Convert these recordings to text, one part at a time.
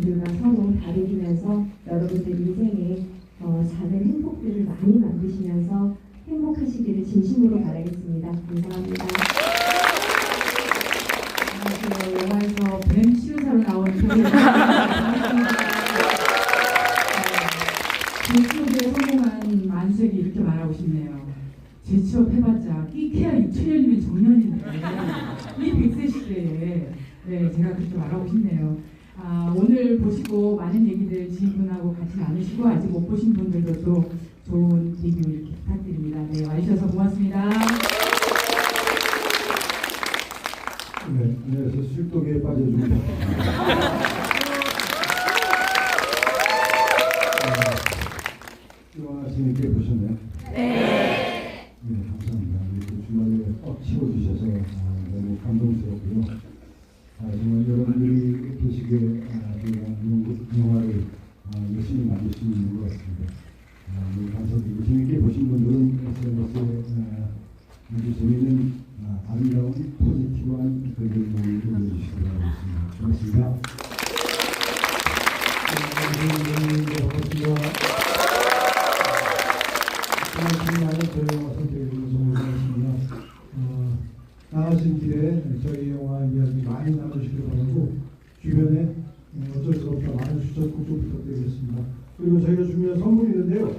분들과 서로 다루면서 여러분들 인생에 어, 작은 행복들을 많이 만드시면서 행복하시기를 진심으로 바라겠습니다. 감사합니다. 그 영화에서 뱀 치유사로 소리를 제취업에 성공한 만수에게 이렇게 말하고 싶네요. 제취업 해봤자 끼케야 6천년이면 정년인데 이 100세 시대에 네, 제가 그렇게 말하고 싶네요. 아, 오늘 보시고 많은 얘기들 지인분하고 같이 나누시고 아직 못 보신 분들도 또 좋은 리뷰 이렇게 부탁드립니다. 네, 와주셔서 고맙습니다. 네, 그래서 술독에 빠져줍니다. 영화 재밌게 보셨나요? 네. 네, 감사합니다. 이렇게 주말에 꽉 채워주셔서 아, 너무 감동스럽고요. 아, 정말 여러분들이 계시기에 아, 저희가 연극 영화를 아, 있는 것 같습니다. 아, 너무 감사드리고 재밌게 보신 분들은 SNS에 아, 아주 아, 아름다운 포지티브한 글들 많이 올려주시기 바라겠습니다. 고맙습니다. 네. 어, 나가신 길에 저희 영화 이야기 많이 나누시길 바라고 주변에 어, 어쩔 수 없다 많은 추천 꼭 좀 부탁드리겠습니다. 그리고 저희가 준비한 선물이 있는데요.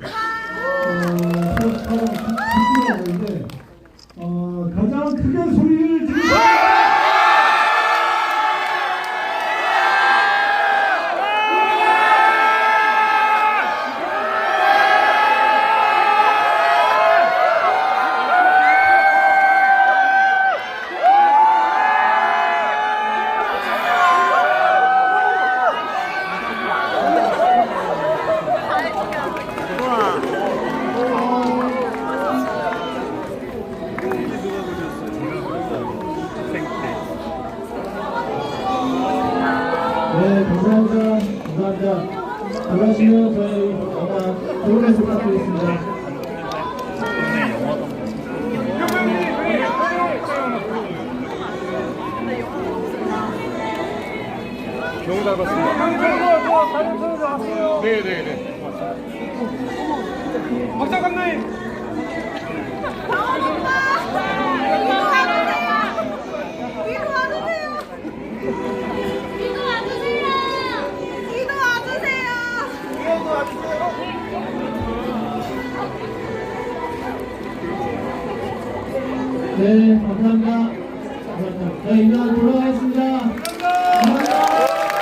네, 감사합니다. 감사합니다. 들어가시면 저희 영화 좋은 모습 부탁드리겠습니다. 잘 봤습니다. 네네네. 박자 감독님. 네, 감사합니다. 감사합니다. 네, 이만 돌아가겠습니다.